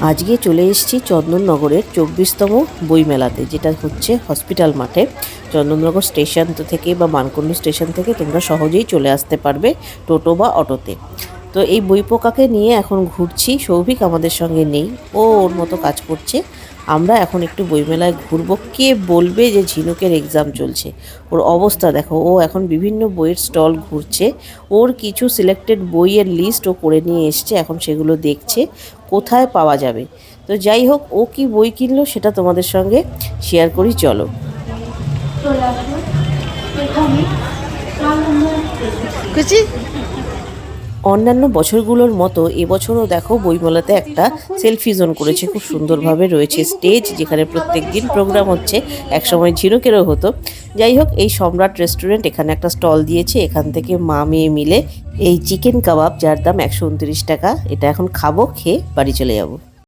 আজকে চলে এসেছি চন্দননগরের চব্বিশতম বইমেলাতে, যেটা হচ্ছে হসপিটাল মাঠে। চন্দননগর স্টেশন থেকে বা মানকুণ্ড স্টেশন থেকে তোমরা সহজেই চলে আসতে পারবে টোটো বা অটোতে। তো এই বই পোকাকে নিয়ে এখন ঘুরছি সৌভিক আমাদের সঙ্গে নেই ও ওর মতো কাজ করছে। আমরা এখন একটু বইমেলায় ঘুরবো। কে বলবে যে ঝিনুকের এক্সাম চলছে? ওর অবস্থা দেখো ও এখন বিভিন্ন বইয়ের স্টল ঘুরছে। ওর কিছু সিলেক্টেড বইয়ের লিস্ট ও করে নিয়ে এসছে এখন সেগুলো দেখছে কোথায় পাওয়া যাবে? তো যাই হোক ও কি বই কিনলো সেটা তোমাদের সঙ্গে শেয়ার করি চলো। চলে অন্যান্য বছরগুলোর মতো এবছরও দেখো বইমেলাতে একটা সেলফি জোন করেছে। খুব সুন্দরভাবে রয়েছে স্টেজ যেখানে প্রত্যেক দিন প্রোগ্রাম হচ্ছে। একসময় ঝিনুকেরও হতো। যাই হোক, এই সম্রাট রেস্টুরেন্ট এখানে একটা স্টল দিয়েছে। এখান থেকে মা মেয়ে মিলে এই চিকেন কাবাব যার দাম একশো উনত্রিশ টাকা। এটা এখন খাব, খেয়ে বাড়ি চলে যাব।